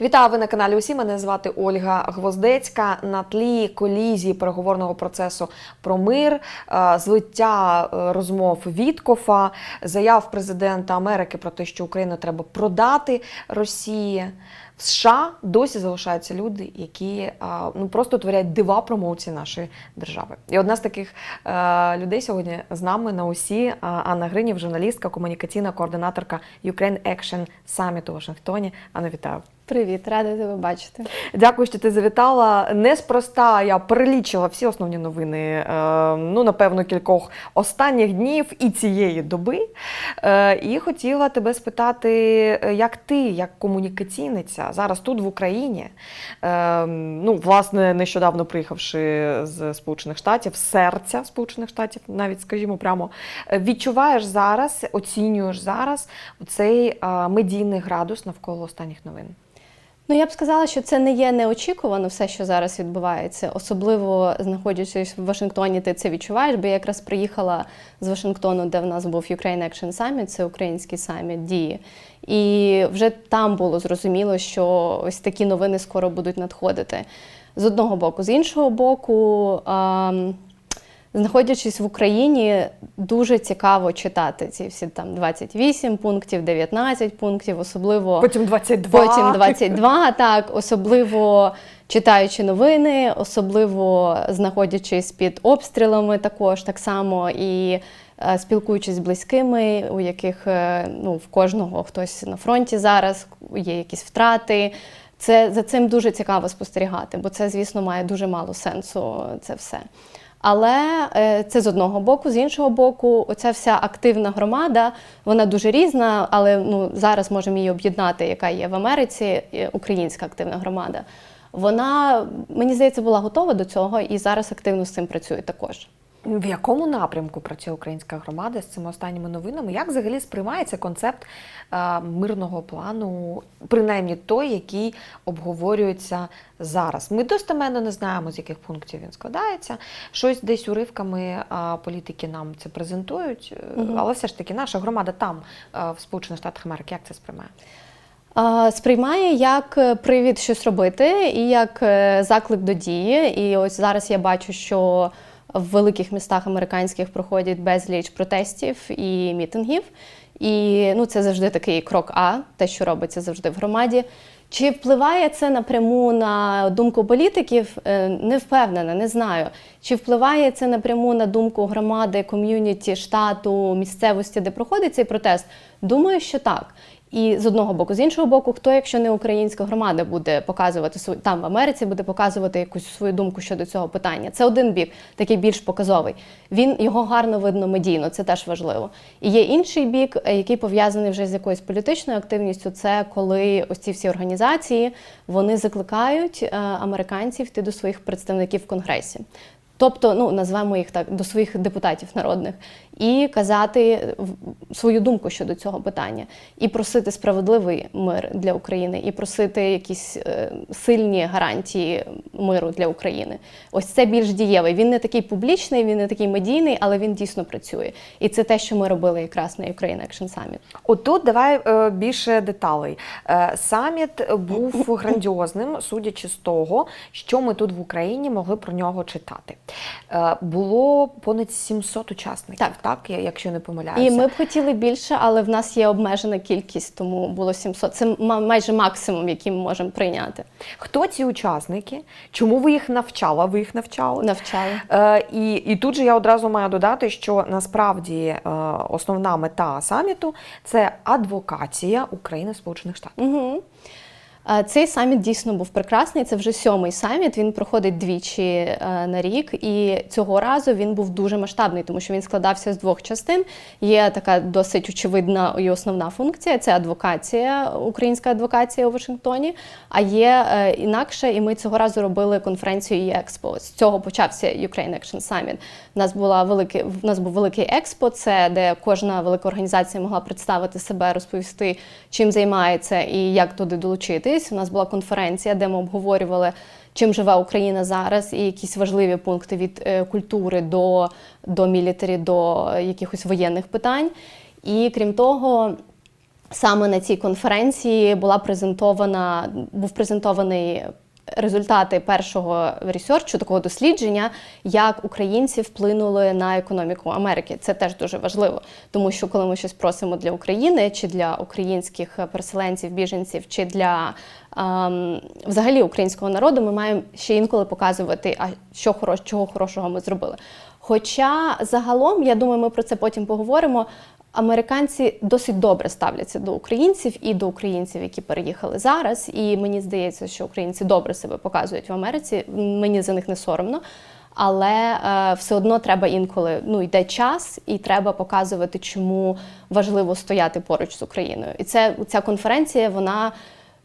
Вітаю ви на каналі. Усі мене звати Ольга Гвоздецька. На тлі колізії переговорного процесу про мир, е, злиття е, розмов Віткофа, заяв президента Америки про те, що Україну треба продати Росії. В США досі залишаються люди, які е, ну просто творять дива промоції нашої держави. І одна з таких людей сьогодні з нами на усі Анна Гринів, журналістка, комунікаційна координаторка Ukraine Action Summit у Вашингтоні. Анна, вітаю. Привіт, рада тебе бачити. Дякую, що ти завітала. Неспроста я перелічила всі основні новини, е, ну напевно, кількох останніх днів і цієї доби. Е, І хотіла тебе спитати, як ти, як комунікаційниця, зараз тут в Україні, е, ну, власне, нещодавно приїхавши з Сполучених Штатів, серця Сполучених Штатів, навіть скажімо прямо, відчуваєш зараз, оцінюєш зараз цей медійний градус навколо останніх новин. Ну я б сказала, що це не є неочікувано все, що зараз відбувається. Особливо знаходячись в Вашингтоні, ти це відчуваєш, бо я якраз приїхала з Вашингтону, де в нас був Ukraine Action Summit, це український саміт дії. І вже там було зрозуміло, що ось такі новини скоро будуть надходити. З одного боку, з іншого боку. Знаходячись в Україні, дуже цікаво читати ці всі там 28 пунктів, 19 пунктів, особливо Потім 22. Потім 22, так, особливо читаючи новини, особливо знаходячись під обстрілами, також так само і е, спілкуючись з близькими, у яких е, ну, в кожного хтось на фронті зараз, є якісь втрати. Це за цим дуже цікаво спостерігати, бо це, звісно, має дуже мало сенсу це все. Але е, це з одного боку, з іншого боку, оця вся активна громада, вона дуже різна, але ну, зараз можемо її об'єднати, яка є в Америці, українська активна громада. Вона, мені здається, була готова до цього і зараз активно з цим працює також. В якому напрямку працює українська громада з цими останніми новинами? Як взагалі сприймається концепт е, мирного плану, принаймні той, який обговорюється зараз? Ми достеменно не знаємо, з яких пунктів він складається. Щось десь уривками е, політики нам це презентують, Мгм. але все ж таки наша громада там, е, в Сполучених Штатах Америки, як це сприймає? Сприймає як привід щось робити і як заклик до дії. І ось зараз я бачу, що в великих містах американських проходять безліч протестів і мітингів. І ну, це завжди такий крок А, те, що робиться завжди в громаді. Чи впливає це напряму на думку політиків? Е, Не впевнена, не знаю. Чи впливає це напряму на думку громади, ком'юніті, штату, місцевості, де проходить цей протест? Думаю, що так. І з одного боку, з іншого боку, хто, якщо не українська громада, буде показувати свою там в Америці, буде показувати якусь свою думку щодо цього питання. Це один бік, такий більш показовий. Він його гарно видно медійно, це теж важливо. І є інший бік, е, який пов'язаний вже з якоюсь політичною активністю. Це коли ось ці всі організації вони закликають е, американців йти до своїх представників в конгресі. Тобто, ну назвемо їх так до своїх депутатів народних і казати в- свою думку щодо цього питання, і просити справедливий мир для України, і просити якісь е, сильні гарантії миру для України. Ось це більш дієвий. Він не такий публічний, він не такий медійний, але він дійсно працює. І це те, що ми робили якраз на Ukraine Action Summit. Отут давай е, більше деталей. Е, саміт був грандіозним, судячи з того, що ми тут в Україні могли про нього читати. Е, було понад 700 учасників, так, я- якщо не помиляюся. І ми б хотіли більше, але в нас є обмежена кількість, тому було 700. Це ма- майже максимум, який ми можемо прийняти. Хто ці учасники? Чому ви їх навчали? Ви їх навчали? Навчали. Е, і, і тут же я одразу маю додати, що насправді е, основна мета саміту це адвокація України Сполучених Штатах. Угу. Цей саміт дійсно був прекрасний. Це вже сьомий саміт. Він проходить двічі е, на рік, і цього разу він був дуже масштабний, тому що він складався з двох частин. Є така досить очевидна і основна функція це адвокація, українська адвокація у Вашингтоні. А є е, інакше, і ми цього разу робили конференцію ЄКСПО. З цього почався Ukraine Action Summit. У нас була великий, в нас був великий експо, це де кожна велика організація могла представити себе, розповісти, чим займається і як туди долучитись. У нас була конференція, де ми обговорювали, чим живе Україна зараз, і якісь важливі пункти від е, культури до, до мілітарі, до якихось воєнних питань. І крім того. саме на цій конференції була презентована, був презентований результати першого ресерчу, такого дослідження, як українці вплинули на економіку Америки. Це теж дуже важливо, тому що коли ми щось просимо для України чи для українських переселенців, біженців, чи для ем, взагалі українського народу, ми маємо ще інколи показувати, а що хорош, чого хорошого ми зробили. Хоча загалом, я думаю, ми про це потім поговоримо. Американці досить добре ставляться до українців і до українців, які переїхали зараз. І мені здається, що українці добре себе показують в Америці. Мені за них не соромно. Але е, все одно треба інколи ну йде час, і треба показувати, чому важливо стояти поруч з Україною. І це ця конференція, вона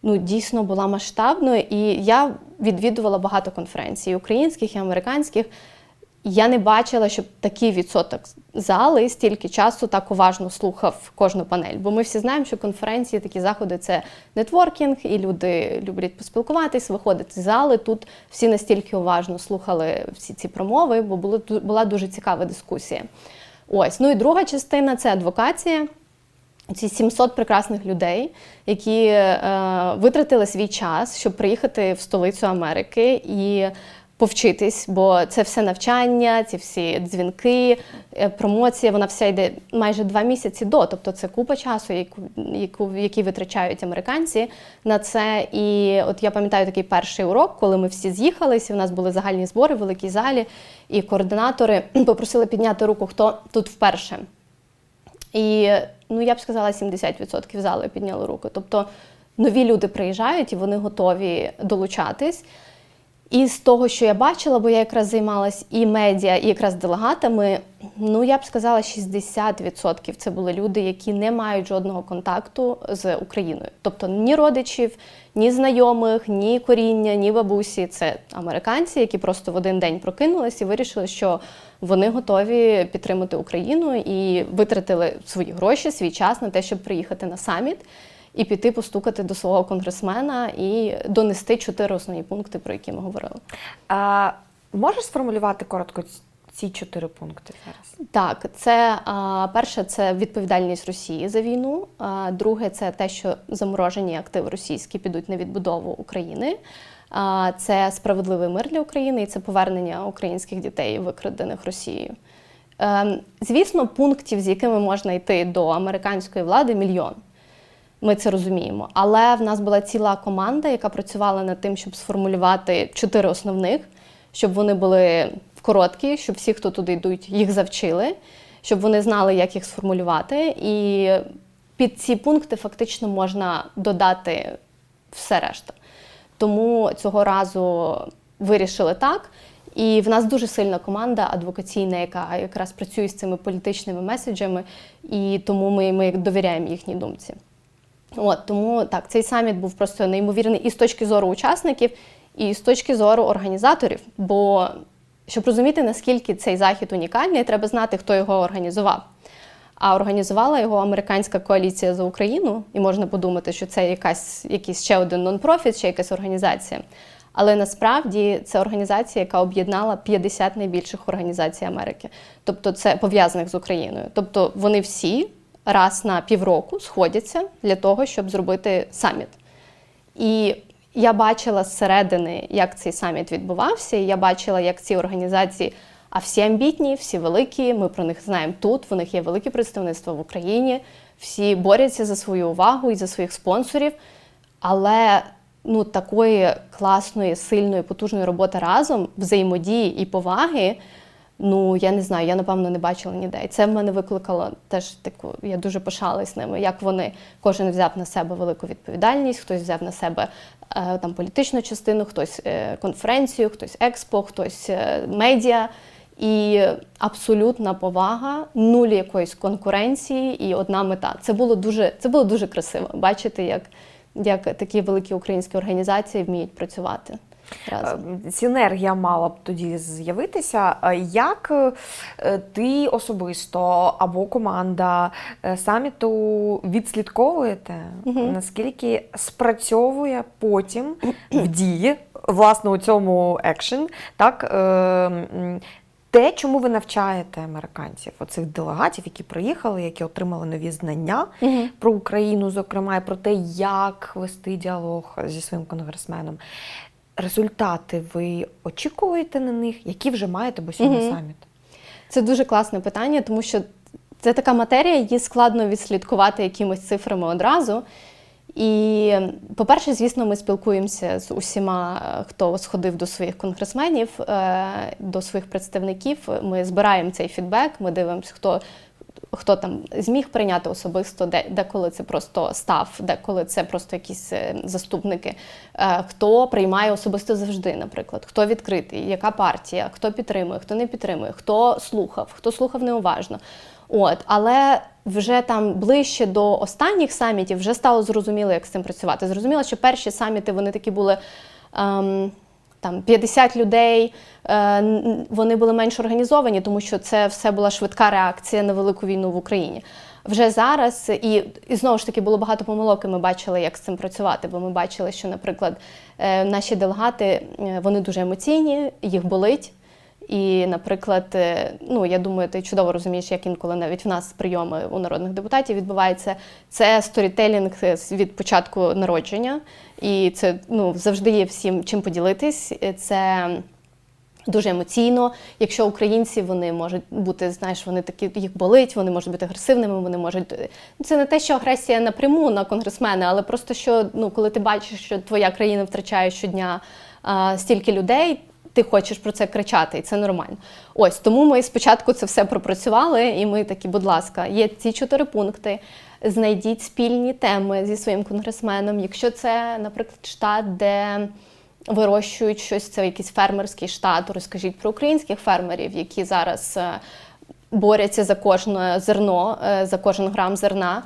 ну дійсно була масштабною. І я відвідувала багато конференцій, українських і американських. Я не бачила, щоб такий відсоток зали стільки часу так уважно слухав кожну панель. Бо ми всі знаємо, що конференції, такі заходи це нетворкінг, і люди люблять поспілкуватись, виходити з зали. Тут всі настільки уважно слухали всі ці промови, бо було, була дуже цікава дискусія. Ось, ну і друга частина це адвокація. Ці 700 прекрасних людей, які е, витратили свій час, щоб приїхати в столицю Америки і повчитись, бо це все навчання, ці всі дзвінки, е, промоція, вона вся йде майже два місяці до. Тобто це купа часу, яку, яку, який витрачають американці на це. І от я пам'ятаю такий перший урок, коли ми всі з'їхалися. У нас були загальні збори в великій залі, і координатори попросили підняти руку, хто тут вперше. І ну я б сказала, 70% зали підняли руку. Тобто нові люди приїжджають і вони готові долучатись. І з того, що я бачила, бо я якраз займалась і медіа, і якраз делегатами, ну я б сказала, 60% це були люди, які не мають жодного контакту з Україною. Тобто ні родичів, ні знайомих, ні коріння, ні бабусі. Це американці, які просто в один день прокинулись і вирішили, що вони готові підтримати Україну і витратили свої гроші, свій час на те, щоб приїхати на саміт і піти постукати до свого конгресмена і донести чотири основні пункти, про які ми говорили. А, можеш сформулювати коротко ці чотири пункти зараз? Так, це а, перше, це відповідальність Росії за війну. А, друге, це те, що заморожені активи російські підуть на відбудову України. А, це справедливий мир для України і це повернення українських дітей, викрадених Росією. Ем, звісно, пунктів, з якими можна йти до американської влади, мільйон. Ми це розуміємо. Але в нас була ціла команда, яка працювала над тим, щоб сформулювати чотири основних, щоб вони були короткі, щоб всі, хто туди йдуть, їх завчили, щоб вони знали, як їх сформулювати. І під ці пункти фактично можна додати все решта. Тому цього разу вирішили так. І в нас дуже сильна команда адвокаційна, яка якраз працює з цими політичними меседжами, і тому ми, ми довіряємо їхній думці. От тому так, цей саміт був просто неймовірний і з точки зору учасників, і з точки зору організаторів. Бо щоб розуміти, наскільки цей захід унікальний, треба знати, хто його організував. А організувала його американська коаліція за Україну, і можна подумати, що це якась якийсь ще один нон-профіт, ще якась організація. Але насправді це організація, яка об'єднала 50 найбільших організацій Америки, тобто це пов'язаних з Україною. Тобто вони всі раз на півроку сходяться для того, щоб зробити саміт. І я бачила зсередини, як цей саміт відбувався, і я бачила, як ці організації, а всі амбітні, всі великі. Ми про них знаємо тут. В них є велике представництво в Україні. Всі борються за свою увагу і за своїх спонсорів. Але ну, такої класної, сильної, потужної роботи разом, взаємодії і поваги. Ну, я не знаю, я напевно не бачила ніде. І це в мене викликало теж таку. Я дуже пишалась ними, як вони кожен взяв на себе велику відповідальність, хтось взяв на себе е, там політичну частину, хтось е, конференцію, хтось експо, хтось е, медіа. І абсолютна повага, нуль якоїсь конкуренції і одна мета. Це було дуже, це було дуже красиво бачити, як, як такі великі українські організації вміють працювати разом. Е, Синергія мала б тоді з'явитися. Е, Як е, ти особисто або команда е, саміту відслідковуєте, наскільки спрацьовує потім в дії, власне, у цьому екшен, так, те, чому ви навчаєте американців, оцих делегатів, які приїхали, які отримали нові знання Мгм. про Україну, зокрема, і про те, як вести діалог зі своїм конгресменом. Результати ви очікуєте на них, які вже маєте, бо сьогодні Мгм. саміт? Це дуже класне питання, тому що це така матерія, її складно відслідкувати якимись цифрами одразу. І, по-перше, звісно, ми спілкуємося з усіма, е, хто сходив до своїх конгресменів, е, до своїх представників. Ми збираємо цей фідбек, ми дивимося, хто. Хто там зміг прийняти особисто, де деколи це просто став, деколи це просто якісь е, заступники. Е, Хто приймає особисто завжди, наприклад, хто відкритий, яка партія, хто підтримує, хто не підтримує, хто слухав, хто слухав неуважно. От, але вже там ближче до останніх самітів вже стало зрозуміло, як з цим працювати. Зрозуміло, що перші саміти вони такі були. Ем, там 50 людей, е, вони були менш організовані, тому що це все була швидка реакція на велику війну в Україні. Вже зараз, і, і знову ж таки було багато помилок, і ми бачили, як з цим працювати. Бо ми бачили, що, наприклад, е, наші делегати е, вони дуже емоційні, їх болить. І, наприклад, е, ну я думаю, ти чудово розумієш, як інколи навіть в нас прийоми у народних депутатів відбувається. Це сторітелінг е, від початку народження, і це ну завжди є всім чим поділитись. Е, Це дуже емоційно. Якщо українці вони можуть бути, знаєш, вони такі їх болить, вони можуть бути агресивними, вони можуть. Ну, Це не те, що агресія напряму на конгресмена, але просто що ну, коли ти бачиш, що твоя країна втрачає щодня стільки людей. Ти хочеш про це кричати, і це нормально. Ось тому ми спочатку це все пропрацювали, і ми такі, будь ласка, є ці чотири пункти. Знайдіть спільні теми зі своїм конгресменом. Якщо це, наприклад, штат, де вирощують щось, це якийсь фермерський штат. Розкажіть про українських фермерів, які зараз е, борються за кожне зерно, е, за кожен грам зерна.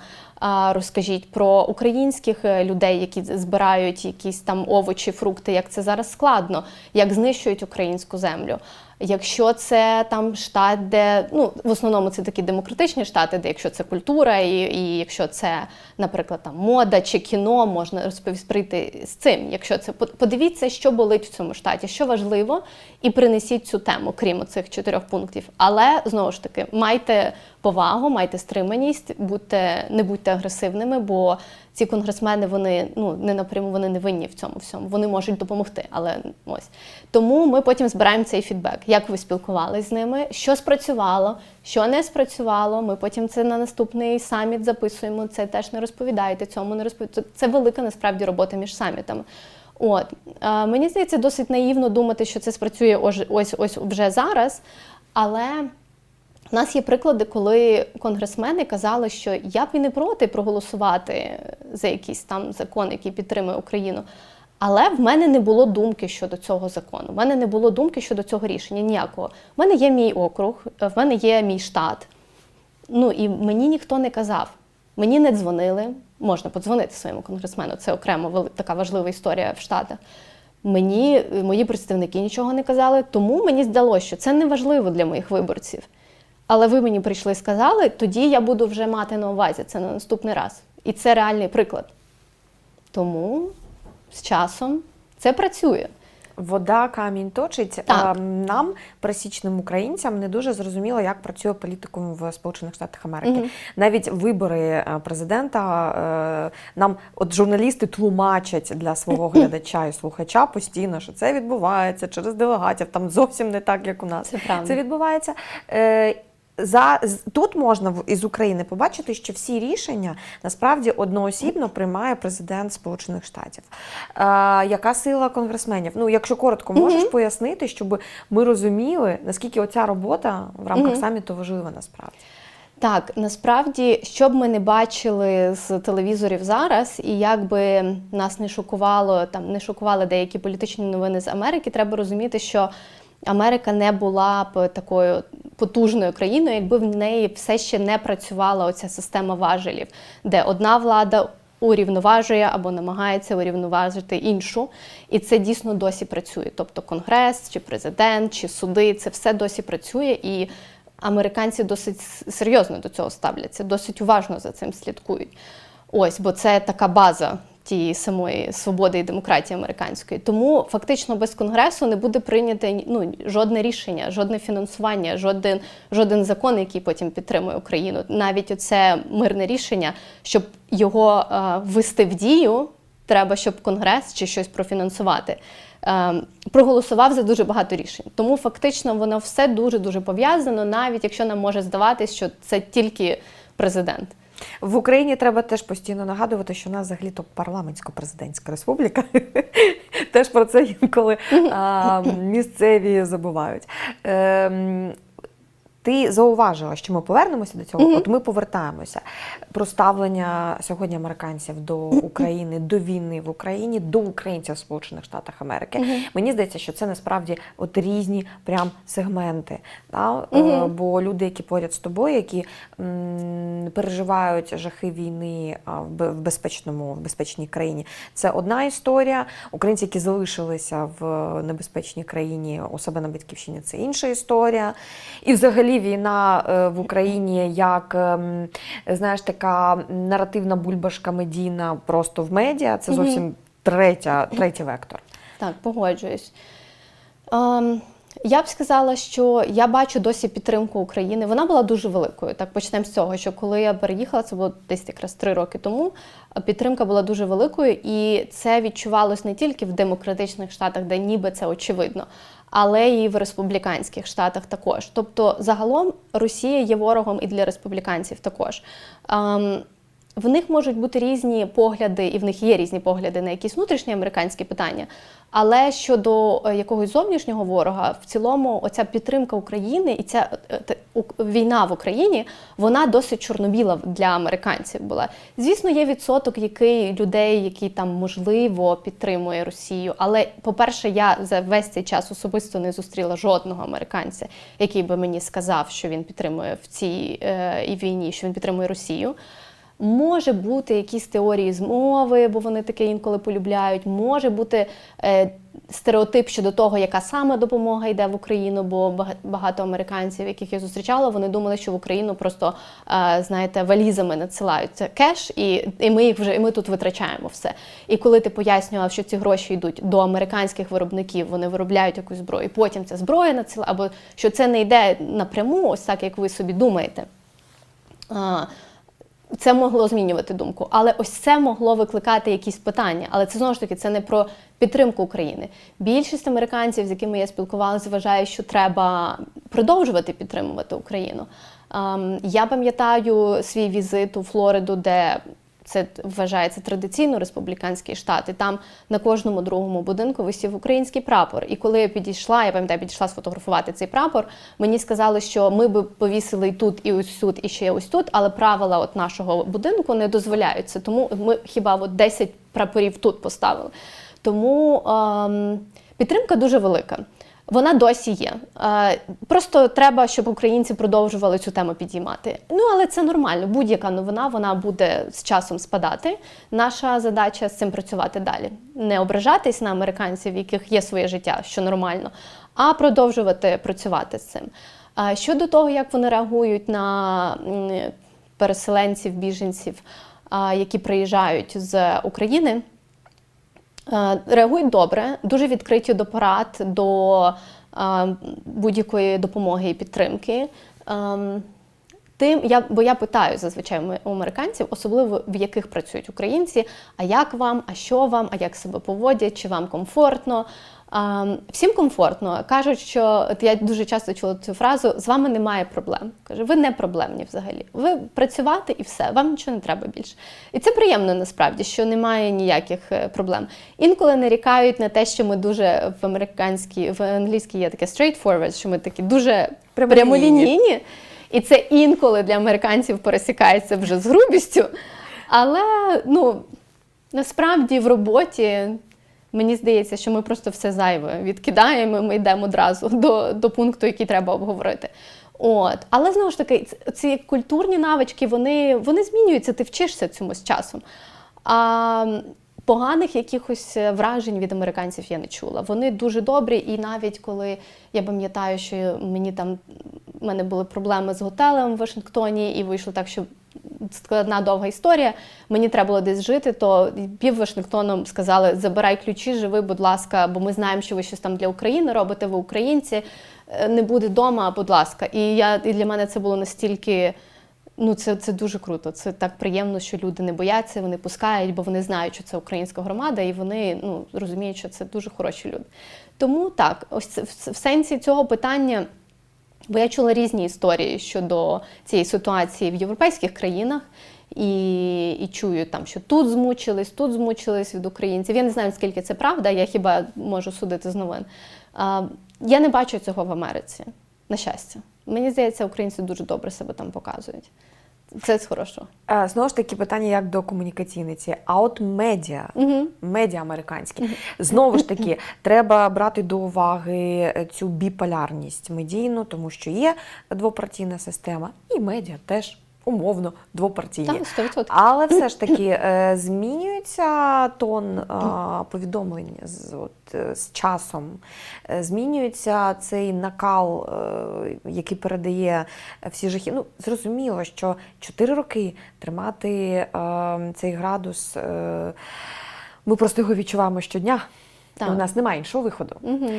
Розкажіть про українських е, людей, які збирають якісь там овочі, фрукти, як це зараз складно, як знищують українську землю. Якщо це там штат, де ну в основному це такі демократичні штати, де якщо це культура, і, і якщо це, наприклад, там мода чи кіно, можна розповісти з цим. Якщо це по- подивіться, що болить в цьому штаті, що важливо, і принесіть цю тему, крім цих чотирьох пунктів. Але знову ж таки, майте повагу, майте стриманість, будьте не будьте агресивними, бо ці конгресмени вони ну не напряму вони не винні в цьому всьому. Вони можуть допомогти, але ось тому ми потім збираємо цей фідбек. Як ви спілкувалися з ними, що спрацювало, що не спрацювало. Ми потім це на наступний саміт записуємо. Це теж не розповідаєте цьому, не розповідаєте. Це велика насправді робота між самітами. От е, мені здається, досить наївно думати, що це спрацює ось ось, ось вже зараз, але. У нас є приклади, коли конгресмени казали, що я б і не проти проголосувати за якийсь там закон, який підтримує Україну. Але в мене не було думки щодо цього закону. В мене не було думки щодо цього рішення ніякого. В мене є мій округ, в мене є мій штат. Ну і мені ніхто не казав. Мені не дзвонили. Можна подзвонити своєму конгресмену. Це окремо така важлива історія в Штатах. Мені мої представники нічого не казали, тому мені здалося, що це не важливо для моїх виборців. Але ви мені прийшли і сказали, тоді я буду вже мати на увазі це на наступний раз. І це реальний приклад. Тому з часом це працює. Вода камінь точить. Так. Нам, пересічним українцям, не дуже зрозуміло, як працює політикум в Сполучених Штатах Америки. Мгм. Навіть вибори е, президента е, нам, от журналісти, тлумачать для свого глядача і слухача постійно, що це відбувається через делегатів. Там зовсім не так, як у нас. Це правда. Це відбувається. За тут можна із України побачити, що всі рішення насправді одноосібно приймає президент Сполучених Штатів. Е, яка сила конгресменів? Ну, якщо коротко, можеш Мгм. пояснити, щоб ми розуміли, наскільки оця робота в рамках Мгм. саміту важлива насправді. Так, насправді, що б ми не бачили з телевізорів зараз, і як би нас не шокувало, там не шокували деякі політичні новини з Америки, треба розуміти, що Америка не була б такою потужною країною, якби в неї все ще не працювала оця система важелів, де одна влада урівноважує або намагається урівноважити іншу. І це дійсно досі працює. Тобто конгрес, чи президент, чи суди, це все досі працює. І американці досить серйозно до цього ставляться, досить уважно за цим слідкують. Ось, бо це така база тієї самої свободи і демократії американської. Тому фактично без конгресу не буде прийнято ну, жодне рішення, жодне фінансування, жоден, жоден закон, який потім підтримує Україну. Навіть оце мирне рішення, щоб його е, ввести в дію, треба, щоб конгрес чи щось профінансувати. е, Проголосував за дуже багато рішень. Тому фактично воно все дуже дуже пов'язано, навіть якщо нам може здаватись, що це тільки президент. В Україні треба теж постійно нагадувати, що у нас взагалі-то парламентсько-президентська республіка. Теж про це інколи місцеві забувають. Ти зауважила, що ми повернемося до цього. Мгм. От ми повертаємося про ставлення сьогодні американців до України, до війни в Україні, до українців в Сполучених Штатах Америки. Мгм. Мені здається, що це насправді от різні прям сегменти. Да? Е, Мгм. Бо люди, які поряд з тобою, які м, переживають жахи війни в в безпечному, в безпечній країні, це одна історія. Українці, які залишилися в небезпечній країні у себе на батьківщині, це інша історія. І взагалі війна е, в Україні як ем, знаєш, така наративна бульбашка медійна просто в медіа. Це зовсім третя, третій вектор. Так, погоджуюсь. Ем, я б сказала, що я бачу досі підтримку України. Вона була дуже великою. Так почнемо з цього, що коли я переїхала, це було десь якраз три роки тому. Підтримка була дуже великою, і це відчувалось не тільки в демократичних штатах, де ніби це очевидно, але і в республіканських штатах також. Тобто, загалом Росія є ворогом і для республіканців також. В них можуть бути різні погляди, і в них є різні погляди на якісь внутрішні американські питання. Але щодо е, якогось зовнішнього ворога, в цілому, оця підтримка України і ця е, війна в Україні, вона досить чорнобіла для американців була. Звісно, є відсоток який людей, які там можливо підтримує Росію. Але, по-перше, я за весь цей час особисто не зустріла жодного американця, який би мені сказав, що він підтримує в цій е, війні, що він підтримує Росію. Може бути якісь теорії змови, бо вони таке інколи полюбляють. Може бути е, стереотип щодо того, яка саме допомога йде в Україну, бо багато американців, яких я зустрічала, вони думали, що в Україну просто е, знаєте валізами надсилають кеш, і, і ми їх вже і ми тут витрачаємо все. І коли ти пояснював, що ці гроші йдуть до американських виробників, вони виробляють якусь зброю, і потім ця зброя надсилає, або що це не йде напряму, ось так як ви собі думаєте. Це могло змінювати думку, але ось це могло викликати якісь питання. Але це знову ж таки це не про підтримку України. Більшість американців, з якими я спілкувалася, вважає, що треба продовжувати підтримувати Україну. Ем, Я пам'ятаю свій візит у Флориду, де це вважається традиційно республіканський штат, і там на кожному другому будинку висів український прапор. І коли я підійшла, я пам'ятаю, підійшла сфотографувати цей прапор. Мені сказали, що ми би повісили і тут, і ось тут, і ще ось тут, але правила от нашого будинку не дозволяють це. Тому ми хіба от 10 прапорів тут поставили. Тому ем, підтримка дуже велика. Вона досі є. Е, Просто треба, щоб українці продовжували цю тему підіймати. Ну але це нормально. Будь-яка новина вона буде з часом спадати. Наша задача з цим працювати далі. Не ображатись на американців, в яких є своє життя, що нормально, а продовжувати працювати з цим. Е, Щодо того, як вони реагують на переселенців, біженців, е, які приїжджають з України. Е, Реагують добре, дуже відкриті до порад, до е, будь-якої допомоги і підтримки. Ем, Тим я, бо я питаю зазвичай у американців, особливо в яких працюють українці, а як вам, а що вам, а як себе поводять, чи вам комфортно. Всім комфортно. Кажуть, що от я дуже часто чула цю фразу: з вами немає проблем. Каже, ви не проблемні взагалі. Ви працювати і все, вам нічого не треба більше. І це приємно насправді, що немає ніяких е, проблем. Інколи нарікають на те, що ми дуже в американській, в англійській є таке straightforward, що ми такі дуже прямолінійні. І це інколи для американців пересікається вже з грубістю. Але ну, насправді в роботі мені здається, що ми просто все зайве відкидаємо, ми йдемо одразу до, до пункту, який треба обговорити. От. Але знову ж таки, ці культурні навички вони, вони змінюються, ти вчишся цьому з часом. А поганих якихось е, вражень від американців я не чула. Вони дуже добрі, і навіть коли я пам'ятаю, що мені там в мене були проблеми з готелем в Вашингтоні, і вийшло так, що складна довга історія. Мені треба було десь жити, то пів Вашингтоном сказали: забирай ключі, живи, будь ласка, бо ми знаємо, що ви щось там для України робите, ви українці. е, Не буде вдома, будь ласка. І я і для мене це було настільки. Ну, це, це дуже круто. Це так приємно, що люди не бояться, вони пускають, бо вони знають, що це українська громада, і вони ну, розуміють, що це дуже хороші люди. Тому так, ось це, в сенсі цього питання. Бо я чула різні історії щодо цієї ситуації в європейських країнах. І, і чую там, що тут змучились, тут змучились від українців. Я не знаю, скільки це правда, я хіба можу судити з новин. А, я не бачу цього в Америці, на щастя. Мені здається, українці дуже добре себе там показують. Це з хорошого. Знову ж таки, питання як до комунікаційниці. А от медіа, Угу. медіа американські, знову ж таки, треба брати до уваги цю біполярність медійну, тому що є двопартійна система, і медіа теж умовно двопартійні. Так, 100%. Але все ж таки е, змінюється тон е, повідомлень з, от, е, з часом, змінюється цей накал, який передає всі жахи. Ну, зрозуміло, що 4 роки тримати цей градус, ми просто його відчуваємо щодня. Так. У нас немає іншого виходу. Угу.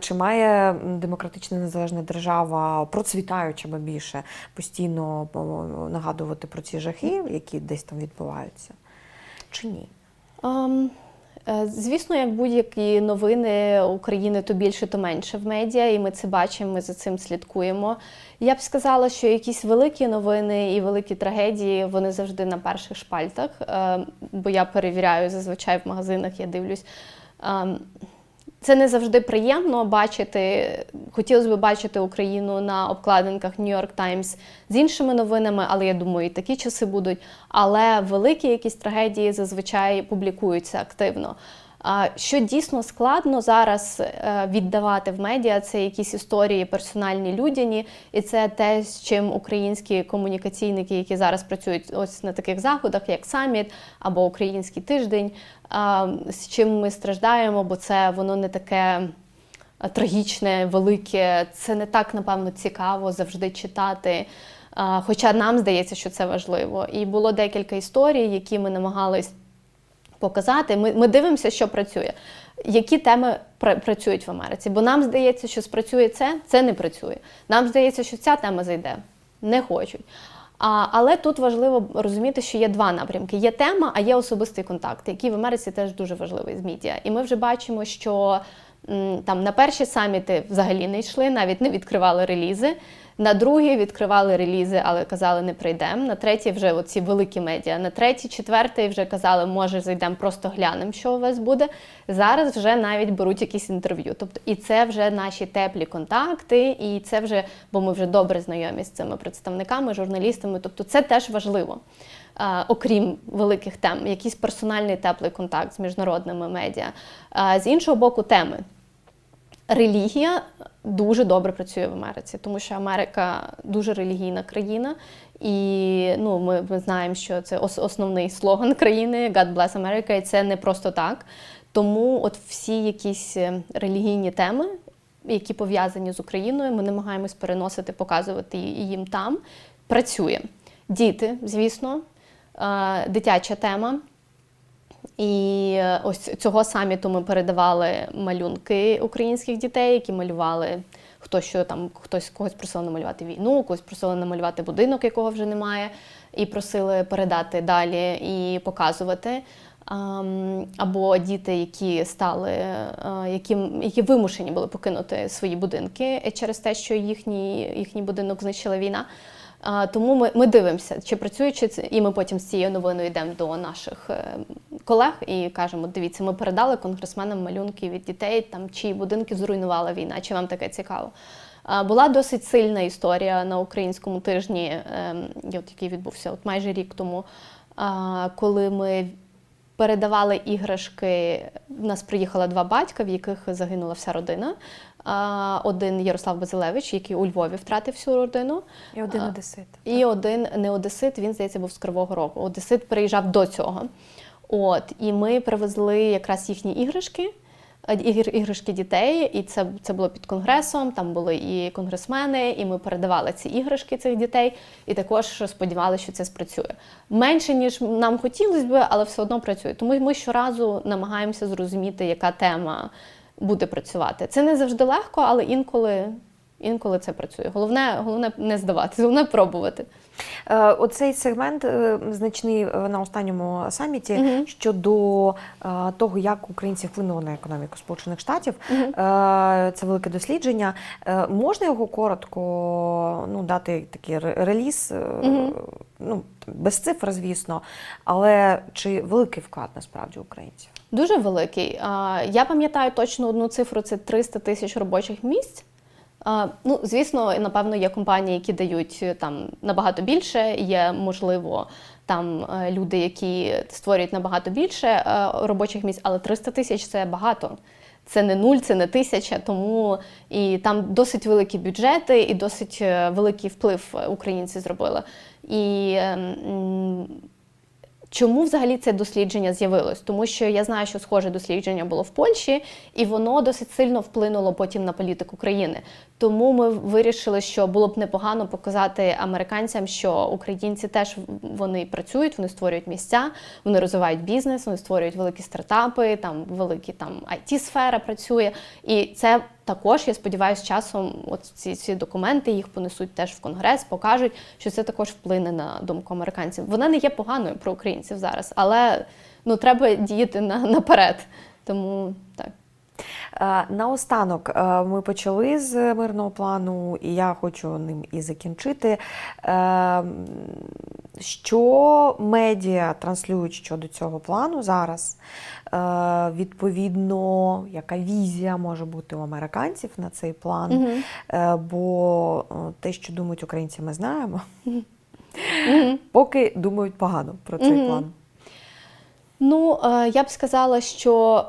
Чи має демократична незалежна держава, процвітаюча ба більше, постійно нагадувати про ці жахи, які десь там відбуваються? Чи ні? Ем, е, Звісно, як будь-які новини України, то більше, то менше в медіа, і ми це бачимо, ми за цим слідкуємо. Я б сказала, що якісь великі новини і великі трагедії вони завжди на перших шпальтах, е, бо я перевіряю зазвичай в магазинах, я дивлюсь. Ем, Це не завжди приємно бачити. Хотілося б бачити Україну на обкладинках New York Times з іншими новинами, але я думаю, і такі часи будуть. Але великі якісь трагедії зазвичай публікуються активно. Що дійсно складно зараз е, віддавати в медіа, це якісь історії персональні людяні, і це те, з чим українські комунікаційники, які зараз працюють ось на таких заходах, як саміт або Український тиждень, з чим ми страждаємо, бо це воно не таке трагічне, велике. Це не так, напевно, цікаво завжди читати. Хоча нам здається, що це важливо. І було декілька історій, які ми намагались показати. Ми, ми дивимося, що працює. Які теми пра- працюють в Америці? Бо нам здається, що спрацює це, це не працює. Нам здається, що ця тема зайде. Не хочуть. А, але тут важливо розуміти, що є два напрямки: є тема, а є особистий контакт, який в Америці теж дуже важливий з медіа. І ми вже бачимо, що там на перші саміти взагалі не йшли, навіть не відкривали релізи. На другі відкривали релізи, але казали, не прийдемо. На третій вже оці великі медіа. На третій, четвертий вже казали, може зайдемо, просто глянемо, що у вас буде. Зараз вже навіть беруть якісь інтерв'ю. Тобто, і це вже наші теплі контакти, і це вже, бо ми вже добре знайомі з цими представниками, журналістами. Тобто, це теж важливо. Окрім великих тем, якийсь персональний теплий контакт з міжнародними медіа. З іншого боку, теми. Релігія дуже добре працює в Америці, тому що Америка дуже релігійна країна, і ну, ми, ми знаємо, що це основний слоган країни God bless America, і це не просто так. Тому от всі якісь е, релігійні теми, які пов'язані з Україною, ми намагаємось переносити, показувати їм там. Працює. Діти, звісно, дитяча тема. І е, ось цього саміту ми передавали малюнки українських дітей, які малювали хто що там, хтось когось просили намалювати війну, когось просили намалювати будинок, якого вже немає, і просили передати далі і показувати. Або діти, які стали, е, які, які вимушені були покинути свої будинки через те, що їхній, їхній будинок знищила війна. Тому ми, ми дивимося, чи працює, чи це, і ми потім з цією новиною йдемо до наших е, колег і кажемо: дивіться, ми передали конгресменам малюнки від дітей, там чиї будинки зруйнувала війна, чи вам таке цікаво. Була досить сильна історія на українському тижні, ем, от який відбувся от майже рік тому, коли ми передавали іграшки. В нас приїхало два батька, в яких загинула вся родина. Один Ярослав Базилевич, який у Львові втратив всю родину. І один одесит. І один не одесит, він, здається, був з Кривого Рогу. Одесит приїжджав до цього. От, і ми привезли якраз їхні іграшки. іграшки дітей, і це, це було під конгресом. Там були і конгресмени, і ми передавали ці іграшки цих дітей, і також сподівалися, що це спрацює. Менше ніж нам хотілося б, але все одно працює. Тому ми щоразу намагаємося зрозуміти, яка тема буде працювати. Це не завжди легко, але інколи, інколи це працює. Головне, головне не здаватися, головне пробувати. Е, Оцей сегмент е, значний е, на останньому саміті Мгм. щодо того, як українці вплинули на економіку Сполучених Штатів. Е, Це велике дослідження. Можна його коротко ну, дати такий реліз, Мгм. ну, без цифр, звісно, але чи великий вклад насправді українців? Дуже великий. Я пам'ятаю точно одну цифру: це 300 тисяч робочих місць. Ну, звісно, напевно, є компанії, які дають е, там набагато більше. Є, можливо, там е, люди, які створюють набагато більше е, робочих місць, але 300 тисяч це багато. Це не нуль, це не тисяча, тому і там досить великі бюджети, і досить великий вплив українці зробили. І ем, Чому взагалі це дослідження з'явилось? Тому що я знаю, що схоже дослідження було в Польщі, і воно досить сильно вплинуло потім на політику країни. Тому ми вирішили, що було б непогано показати американцям, що українці теж вони працюють, вони створюють місця, вони розвивають бізнес, вони створюють великі стартапи, там великі там it сфера працює. І це також, я сподіваюся, з часом от ці, ці документи їх понесуть теж в конгрес, покажуть, що це також вплине на думку американців. Вона не є поганою про українців зараз, але ну треба діяти на, наперед. Тому так. Е, Наостанок е, ми почали з мирного плану, і я хочу ним і закінчити. Е, Що медіа транслюють щодо цього плану зараз? Відповідно, яка візія може бути у американців на цей план? Е, Бо те, що думають українці, ми знаємо. Мгм. Поки думають погано про цей Мгм. план. Ну, я б сказала, що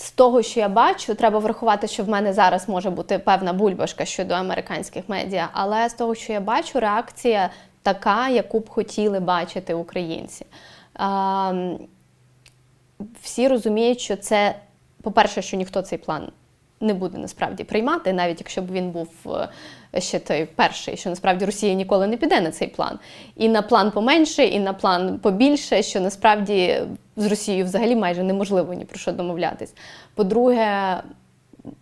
з того, що я бачу, треба врахувати, що в мене зараз може бути певна бульбашка щодо американських медіа, але з того, що я бачу, реакція така, яку б хотіли бачити українці. Ем, Всі розуміють, що це, по-перше, що ніхто цей план не буде насправді приймати, навіть якщо б він був е, ще той перший, що насправді Росія ніколи не піде на цей план. І на план поменше, і на план побільше, що насправді з Росією взагалі майже неможливо ні про що домовлятись. По-друге,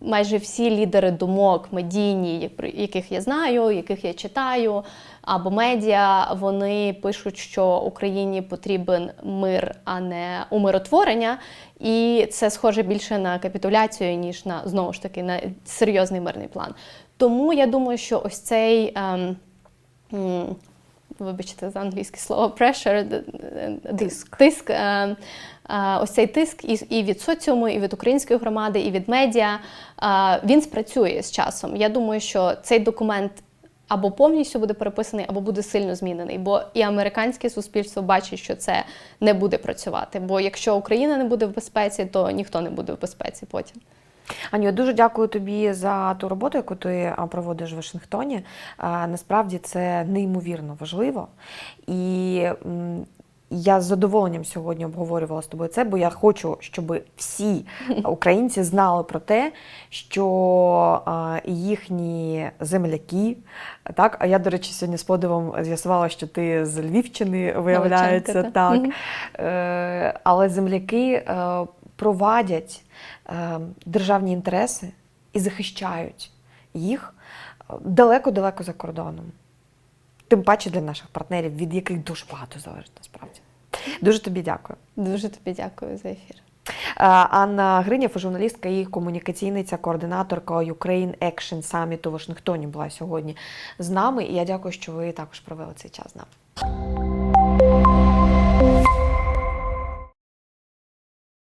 майже всі лідери думок медійні, яких я знаю, яких я читаю, або медіа, вони пишуть, що Україні потрібен мир, а не умиротворення. І це схоже більше на капітуляцію, ніж на знову ж таки на серйозний мирний план. Тому я думаю, що ось цей. Ем, Вибачте за англійське слово pressure, Тиск. тиск е, е, ось цей тиск і, і від соціуму, і від української громади, і від медіа, е, він спрацює з часом. Я думаю, що цей документ або повністю буде переписаний, або буде сильно змінений. Бо і американське суспільство бачить, що це не буде працювати. Бо якщо Україна не буде в безпеці, то ніхто не буде в безпеці потім. Аню, я дуже дякую тобі за ту роботу, яку ти проводиш в Вашингтоні. Насправді це неймовірно важливо. І я з задоволенням сьогодні обговорювала з тобою це, бо я хочу, щоб всі українці знали про те, що їхні земляки, так, а я, до речі, сьогодні з подивом з'ясувала, що ти з Львівщини виявляється, так. Е, але земляки е, провадять е, державні інтереси і захищають їх е, далеко-далеко за кордоном. Тим паче для наших партнерів, від яких дуже багато залежить насправді. Дуже тобі дякую. Дуже тобі дякую за ефір. Е, Анна Гриняв, журналістка і комунікаційниця, координаторка Ukraine Action Summit у Вашингтоні була сьогодні з нами. І я дякую, що ви також провели цей час з нами.